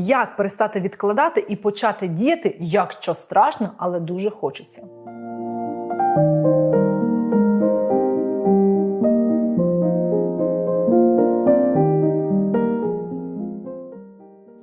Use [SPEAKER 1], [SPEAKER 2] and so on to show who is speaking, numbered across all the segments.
[SPEAKER 1] як перестати відкладати і почати діяти, якщо страшно, але дуже хочеться.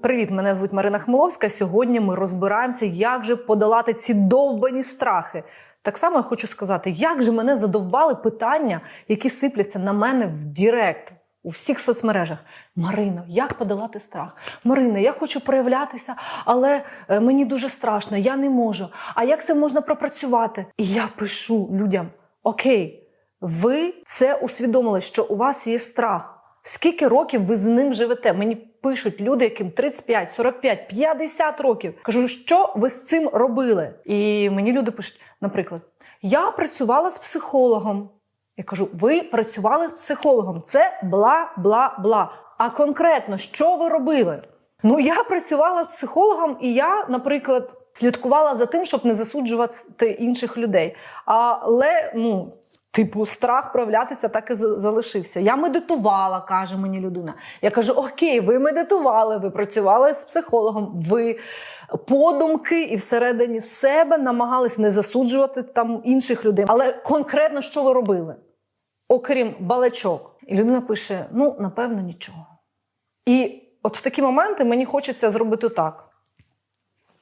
[SPEAKER 1] Привіт, мене звуть Марина Хмеловська. Сьогодні ми розбираємося, як же подолати ці довбані страхи. Так само я хочу сказати, як же мене задовбали питання, які сипляться на мене в Дірект. У всіх соцмережах Марино, як подолати страх? Марина, я хочу проявлятися, але е, мені дуже страшно, я не можу. А як це можна пропрацювати? І я пишу людям: Окей, ви це усвідомили, що у вас є страх. Скільки років ви з ним живете? Мені пишуть люди, яким 35, 45, 50 років. Кажу, що ви з цим робили? І мені люди пишуть, наприклад, я працювала з психологом. Я кажу, ви працювали з психологом. Це бла, бла, бла. А конкретно, що ви робили? Ну, я працювала з психологом, і я, наприклад, слідкувала за тим, щоб не засуджувати інших людей. Але, ну. Типу, страх проявлятися так і залишився. Я медитувала, каже мені людина. Я кажу: Окей, ви медитували, ви працювали з психологом, ви подумки і всередині себе намагались не засуджувати там інших людей. Але конкретно що ви робили? Окрім балачок. І людина пише: ну, напевно, нічого. І от в такі моменти мені хочеться зробити так.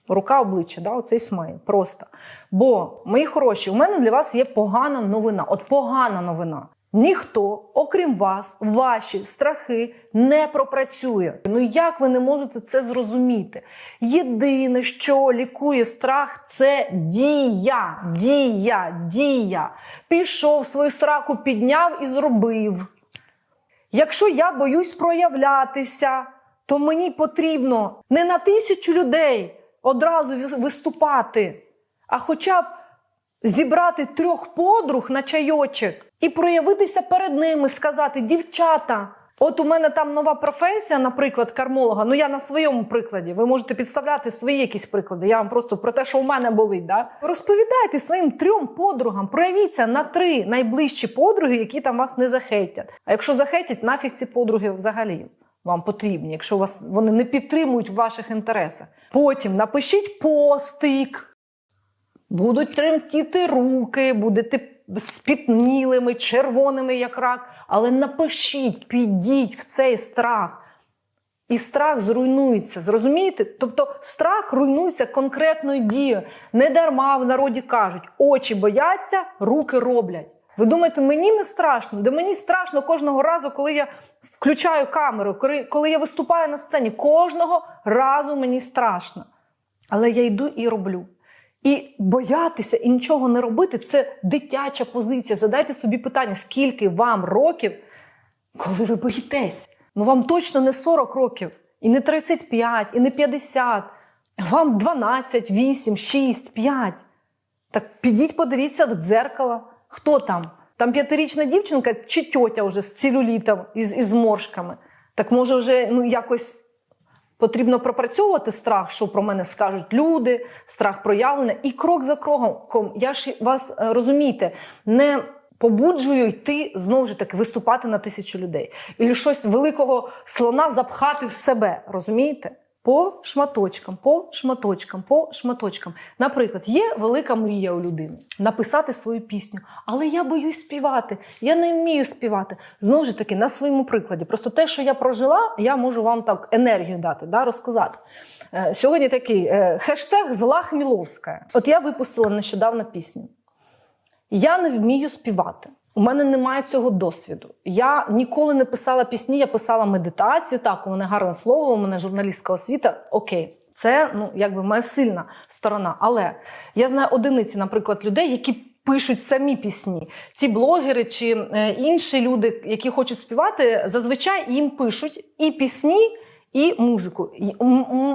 [SPEAKER 1] Рука обличчя, да, оцей смайл. Просто. Бо, мої хороші, у мене для вас є погана новина. От погана новина. Ніхто, окрім вас, ваші страхи не пропрацює. Ну як ви не можете це зрозуміти? Єдине, що лікує страх, це дія, дія, дія. Пішов свою сраку, підняв і зробив. Якщо я боюсь проявлятися, то мені потрібно не на тисячу людей одразу виступати, а хоча б зібрати трьох подруг на чайочок і проявитися перед ними, сказати: дівчата. От у мене там нова професія, наприклад, кармолога. Ну я на своєму прикладі. Ви можете підставляти свої якісь приклади. Я вам просто про те, що у мене болить. Да? Розповідайте своїм трьом подругам, проявіться на три найближчі подруги, які там вас не захейтять. А якщо захейтять, нафіг ці подруги взагалі вам потрібні, якщо вас вони не підтримують в ваших інтересах. Потім напишіть постик. Будуть тремтіти руки, будете спітнілими, червоними, як рак. Але напишіть, підіть в цей страх. І страх зруйнується. Зрозумієте? Тобто страх руйнується конкретною дією. Не дарма в народі кажуть: очі бояться, руки роблять. Ви думаєте, мені не страшно? Де мені страшно кожного разу, коли я включаю камеру, коли- я виступаю на сцені. Кожного разу мені страшно. Але я йду і роблю. І боятися і нічого не робити це дитяча позиція. Задайте собі питання, скільки вам років, коли ви боїтесь? Ну вам точно не 40 років, і не 35, і не 50. Вам 12, 8, 6, 5. Так підіть, подивіться в дзеркало. Хто там? Там п'ятирічна дівчинка чи тьотя вже з целюлітом із, із моршками. Так може вже ну, якось потрібно пропрацьовувати страх, що про мене скажуть люди, страх проявлення, і крок за кроком. Я ж вас е, розумієте, не побуджую йти знову ж таки виступати на тисячу людей. І щось великого слона запхати в себе. Розумієте? По шматочкам, по шматочкам, по шматочкам. Наприклад, є велика мрія у людини написати свою пісню, але я боюсь співати, я не вмію співати. Знову ж таки, на своєму прикладі. Просто те, що я прожила, я можу вам так енергію дати, да, розказати. Е, Сьогодні такий е, хештег зла Хміловська. От я випустила нещодавно пісню. Я не вмію співати. У мене немає цього досвіду. Я ніколи не писала пісні, я писала медитації. Так, у мене гарне слово, у мене журналістська освіта. Окей, це ну якби моя сильна сторона. Але я знаю одиниці, наприклад, людей, які пишуть самі пісні. Ці блогери чи е, інші люди, які хочуть співати, зазвичай їм пишуть і пісні. І музику.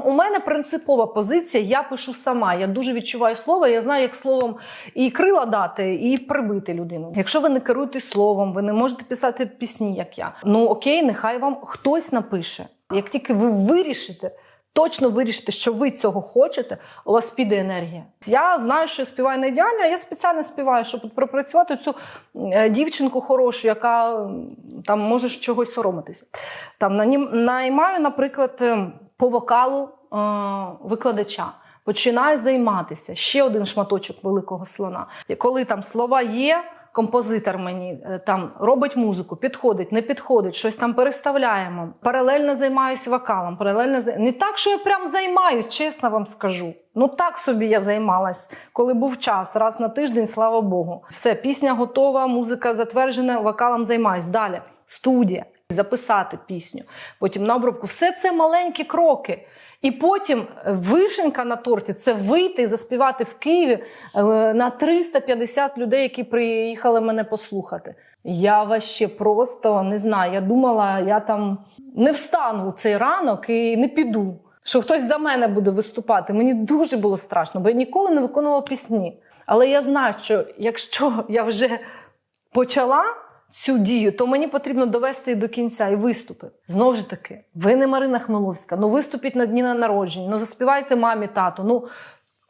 [SPEAKER 1] У мене принципова позиція. Я пишу сама. Я дуже відчуваю слово. Я знаю, як словом і крила дати, і прибити людину. Якщо ви не керуєте словом, ви не можете писати пісні, як я. Ну окей, нехай вам хтось напише. Як тільки ви вирішите, точно вирішите, що ви цього хочете, у вас піде енергія. Я знаю, що я співаю не ідеально, а я спеціально співаю, щоб пропрацювати цю е, дівчинку хорошу, яка там може чогось соромитися. Там наймаю, наприклад. е, по вокалу е, викладача. Починаю займатися. Ще один шматочок великого слона. І коли там слова є, композитор мені е, там робить музику, підходить, не підходить, щось там переставляємо. Паралельно займаюся вокалом. Паралельно не так, що я прям займаюсь, чесно вам скажу. Ну так собі я займалась, коли був час, раз на тиждень, слава Богу. Все, пісня готова, музика затверджена, вокалом займаюсь. Далі студія, записати пісню, потім на обробку. Все це маленькі кроки. І потім вишенька на торті це вийти і заспівати в Києві е, на 350 людей, які приїхали мене послухати. Я ваще просто не знаю. Я думала, я там не встану у цей ранок і не піду. Що хтось за мене буде виступати. Мені дуже було страшно, бо я ніколи не виконувала пісні. Але я знаю, що якщо я вже почала цю дію, то мені потрібно довести її до кінця і виступити. Знову ж таки, ви не Марина Хмеловська, ну виступіть на дні на народження, ну заспівайте мамі тату. Ну,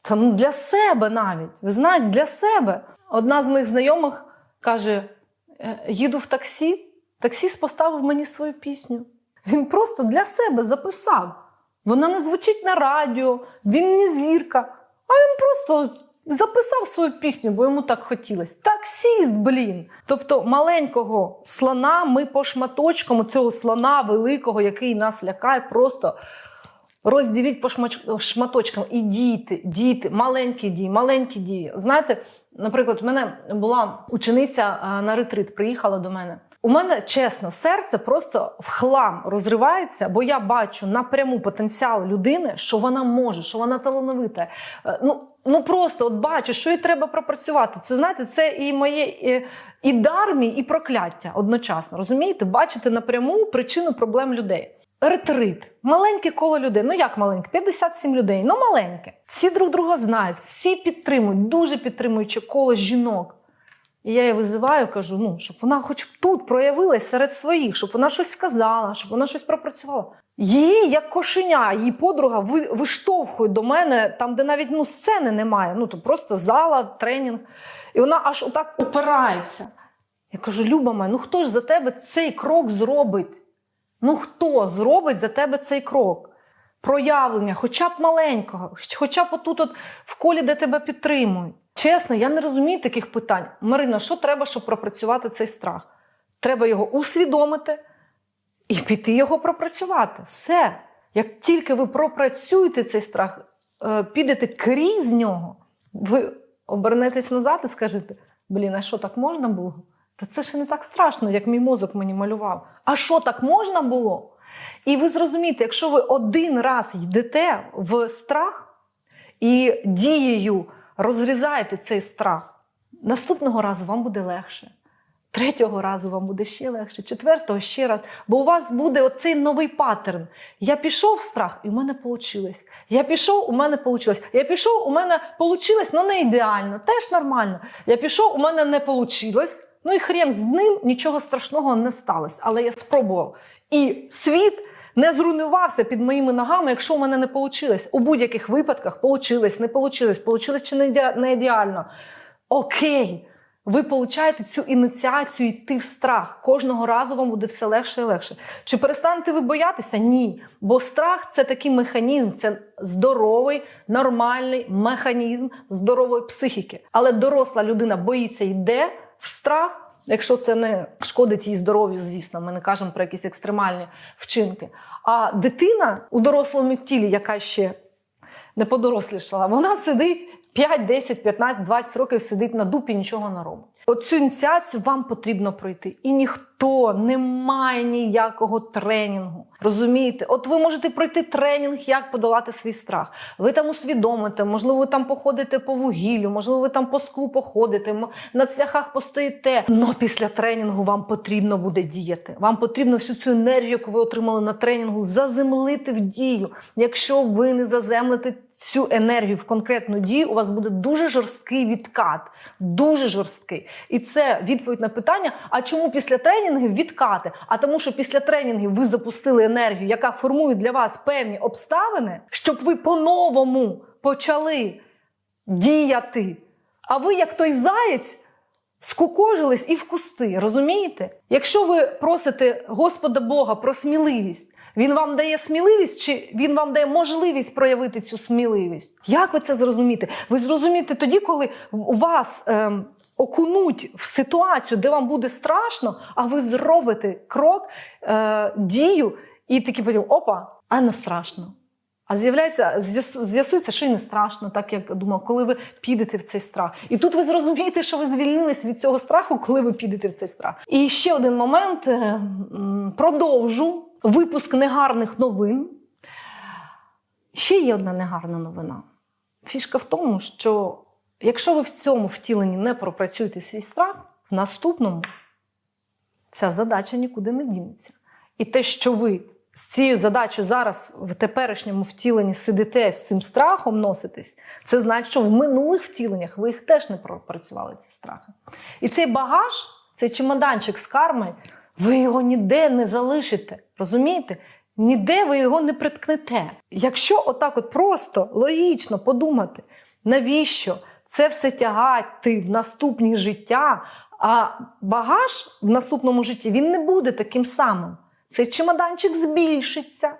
[SPEAKER 1] та ну для себе навіть. Ви знаєте, для себе. Одна з моїх знайомих каже: «Е, їду в таксі, таксіст поставив мені свою пісню. Він просто для себе записав. Вона не звучить на радіо, він не зірка, а він просто записав свою пісню, бо йому так хотілося. Таксіст, блін. Тобто маленького слона ми по шматочкам цього слона великого, який нас лякає, просто розділіть по шматочкам і діти, діти, маленькі дії, маленькі дії. Знаєте, наприклад, у мене була учениця на ретрит, приїхала до мене. У мене чесно, серце просто в хлам розривається, бо я бачу напряму потенціал людини, що вона може, що вона талановита. Е, Ну, ну просто от бачу, що їй треба пропрацювати. Це знаєте, це і моє і, і дар мій, і прокляття одночасно. Розумієте, бачити напряму причину проблем людей. Ретрит, маленьке коло людей. Ну як маленьке? 57 людей. Ну маленьке. Всі друг друга знають, всі підтримують, дуже підтримуючи коло жінок. І я її визиваю, кажу, ну, щоб вона хоч тут проявилась серед своїх, щоб вона щось сказала, щоб вона щось пропрацювала. Її, як кошеня, її подруга ви- виштовхує до мене там, де навіть ну, сцени немає. Ну, то просто зала, тренінг. І вона аж отак опирається. Я кажу: Люба моя, ну хто ж за тебе цей крок зробить? Ну хто зробить за тебе цей крок? Проявлення, хоча б маленького, хоча б отут от в колі, де тебе підтримують. Чесно, я не розумію таких питань. Марина, що треба, щоб пропрацювати цей страх? Треба його усвідомити і піти його пропрацювати. Все. Як тільки ви пропрацюєте цей страх, е, підете крізь нього, ви обернетесь назад і скажете: блін, а що так можна було? Та це ще не так страшно, як мій мозок мені малював. А що так можна було? І ви зрозумієте, якщо ви один раз йдете в страх і дією розрізаєте цей страх, наступного разу вам буде легше. Третього разу вам буде ще легше, четвертого ще раз. Бо у вас буде оцей новий паттерн. Я пішов в страх, і в мене вийшло. Я пішов, у мене вийшло. Я пішов, у мене вийшло, але не ідеально, теж нормально. Я пішов, у мене не вийшло. Ну і хрен з ним нічого страшного не сталося. Але я спробував. І світ не зруйнувався під моїми ногами, якщо у мене не вийшло. У будь-яких випадках вийшло, не вийшло, вийшло чи не ідеально. Окей. Ви получаєте цю ініціацію йти в страх. Кожного разу вам буде все легше і легше. Чи перестанете ви боятися? Ні. Бо страх це такий механізм, це здоровий, нормальний механізм здорової психіки. Але доросла людина боїться йде в страх. Якщо це не шкодить її здоров'ю, звісно, ми не кажемо про якісь екстремальні вчинки. А дитина у дорослому тілі, яка ще не подорослішала, вона сидить 5, 10, 15, 20 років сидить на дупі, нічого не робить. Оцю ініціацію вам потрібно пройти. І ніхто не має ніякого тренінгу. Розумієте? От ви можете пройти тренінг, як подолати свій страх. Ви там усвідомите, можливо, ви там походите по вугіллю, можливо, ви там по склу походите, на цвяхах постоїте. Но після тренінгу вам потрібно буде діяти. Вам потрібно всю цю енергію, яку ви отримали на тренінгу, заземлити в дію. Якщо ви не заземлите цю енергію в конкретну дію, у вас буде дуже жорсткий відкат. Дуже жорсткий. І це відповідь на питання: а чому після тренінгів відкати? А тому, що після тренінгів ви запустили енергію, яка формує для вас певні обставини, щоб ви по-новому почали діяти. А ви, як той заєць, скукожились і в кусти. Розумієте? Якщо ви просите Господа Бога про сміливість, Він вам дає сміливість, чи він вам дає можливість проявити цю сміливість? Як ви це зрозумієте? Ви зрозумієте тоді, коли у вас ем, окунуть в ситуацію, де вам буде страшно, а ви зробите крок, е, дію, і такі потім опа, а не страшно. А з'являється, з'ясується, що і не страшно, так як думав, коли ви підете в цей страх. І тут ви зрозумієте, що ви звільнились від цього страху, коли ви підете в цей страх. І ще один момент: е, продовжу випуск негарних новин. Ще є одна негарна новина. Фішка в тому, що якщо ви в цьому втіленні не пропрацюєте свій страх, в наступному ця задача нікуди не дінеться. І те, що ви з цією задачею зараз в теперішньому втіленні сидите з цим страхом носитесь, це значить, що в минулих втіленнях ви їх теж не пропрацювали, ці страхи. І цей багаж, цей чемоданчик з карми, ви його ніде не залишите. Розумієте? Ніде ви його не приткнете. Якщо отак от просто логічно подумати, навіщо це все тягати в наступні життя, а багаж в наступному житті він не буде таким самим. Цей чемоданчик збільшиться.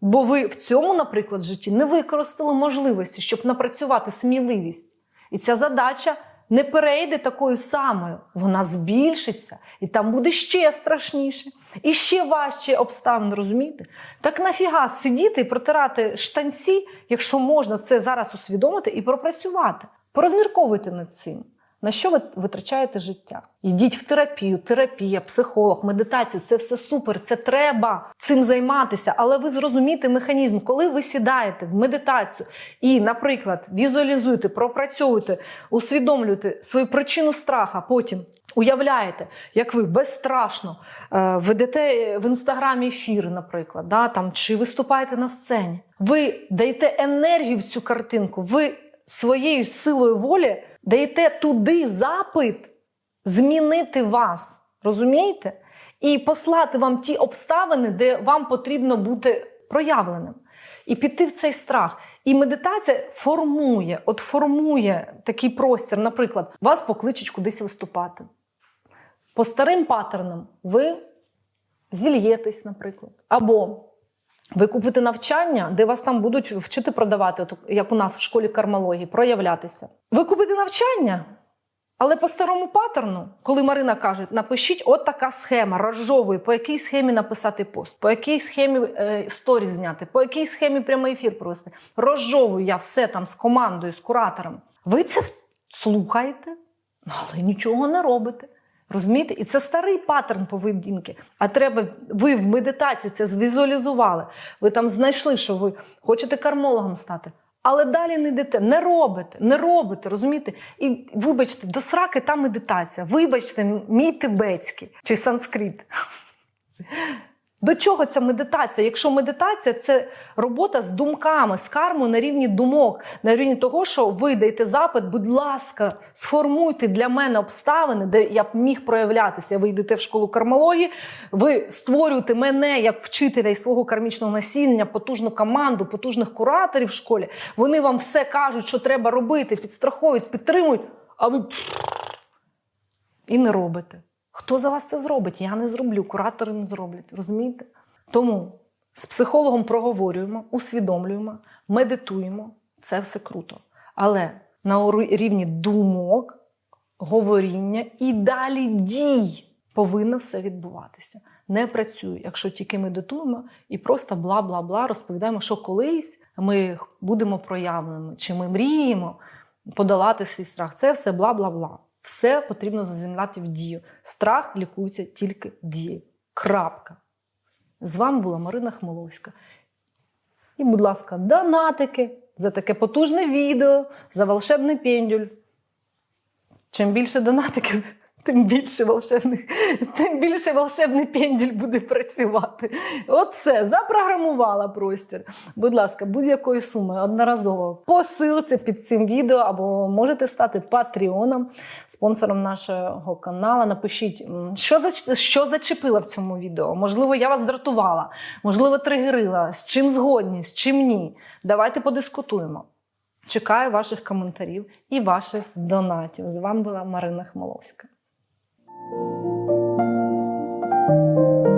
[SPEAKER 1] Бо ви в цьому, наприклад, житті не використали можливості, щоб напрацювати сміливість. І ця задача не перейде такою самою. Вона збільшиться, і там буде ще страшніше, і ще важче обставини, розумієте? Так нафіга сидіти і протирати штанці, якщо можна це зараз усвідомити і пропрацювати. Порозмірковуйте над цим. На що ви витрачаєте життя? Йдіть в терапію, терапія, психолог, медитація це все супер, це треба цим займатися. Але ви зрозумієте механізм, коли ви сідаєте в медитацію і, наприклад, візуалізуєте, пропрацьовуєте, усвідомлюєте свою причину страха, потім уявляєте, як ви безстрашно е, ведете в інстаграмі ефіри, наприклад, да, там, чи виступаєте на сцені. Ви даєте енергію в цю картинку, ви своєю силою волі даєте туди запит змінити вас. Розумієте? І послати вам ті обставини, де вам потрібно бути проявленим. І піти в цей страх. І медитація формує, от формує такий простір. Наприклад, вас покличуть кудись виступати. По старим паттернам ви зільєтесь, наприклад. Або ви купите навчання, де вас там будуть вчити продавати, як у нас в школі кармології, проявлятися. Ви купите навчання, але по старому паттерну, коли Марина каже, напишіть от така схема, розжовує, по якій схемі написати пост, по якій схемі е, сторі зняти, по якій схемі прямий ефір провести. Розжовую я все там з командою, з куратором. Ви це слухаєте, але нічого не робите. Розумієте? І це старий паттерн поведінки. А треба, ви в медитації це звізуалізували. Ви там знайшли, що ви хочете кармологом стати. Але далі не йдете, не робите, не робите, розумієте? І вибачте, до сраки та медитація. Вибачте, мій тибетський чи санскрит. До чого ця медитація? Якщо медитація це робота з думками, з кармою на рівні думок, на рівні того, що ви даєте запит, будь ласка, сформуйте для мене обставини, де я б міг проявлятися. Ви йдете в школу кармології, ви створюєте мене як вчителя і свого кармічного насіння, потужну команду, потужних кураторів в школі. Вони вам все кажуть, що треба робити, підстраховують, підтримують, а ви і не робите. Хто за вас це зробить? Я не зроблю, куратори не зроблять. Розумієте? Тому з психологом проговорюємо, усвідомлюємо, медитуємо. Це все круто. Але на рівні думок, говоріння і далі дій повинно все відбуватися. Не працює, якщо тільки медитуємо і просто бла-бла-бла розповідаємо, що колись ми будемо проявленими, чи ми мріємо подолати свій страх. Це все бла-бла-бла. Все потрібно заземляти в дію. Страх лікується тільки дією. Крапка. З вами була Марина Хмоловська. І, будь ласка, донатики за таке потужне відео, за волшебний пендюль. Чим більше донатиків, тим більше волшебних, тим більше волшебний пендюль буде працювати. От все, запрограмувала простір. Будь ласка, будь-якої суми одноразово по ссылці під цим відео, або можете стати патреоном, спонсором нашого каналу. Напишіть, що за що зачепила в цьому відео. Можливо, я вас дратувала, можливо, тригерила, з чим згодні, з чим ні. Давайте подискутуємо. Чекаю ваших коментарів і ваших донатів. З вами була Марина Хмеловська. Thank you.